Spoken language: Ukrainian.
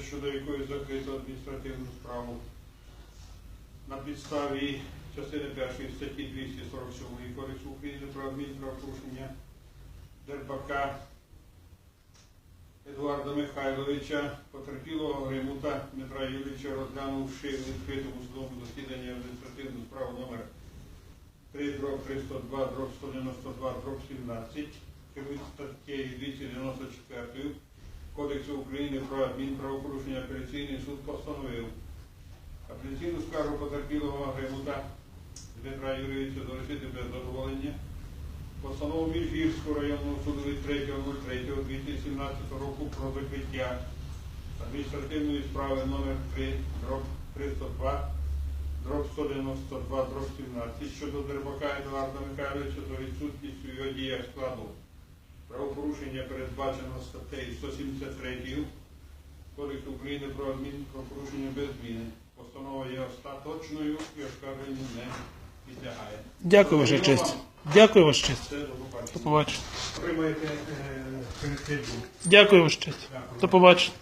щодо якої закрито адміністративну справу. На підставі частини першої статті 247 Кодексу України про адмінправопорушення Дербака Едуарда Михайловича, потерпілого Гримута Дмитра Юрійовича, розглянувши в відкритому судовому засіданні адміністративну справу номер 3 дроб 302 дроб 192 дроб 17 керують статтею 294 Кодексу України про адмінправопорушення апеляційний суд постановив апеляційну скаргу потерпілого Гримута Дмитра Юрійовича залишити без задоволення. Постанову Міжгірського районного суду від 3.03.2017 року про закриття адміністративної справи номер 3 дроб 302 дроб 192 дроб 17 щодо Дербака Едуарда Михайловича за відсутністю його діях складу правопорушення передбачено статтею 173 Кодексу України про адмінправопорушення без зміни. Постанова є остаточною і оскарженню не підлягає. Дякую, ваша честь. Дякую, ваша честь. До побачення. Отримаєте е. Дякую, ваша честь. До побачення.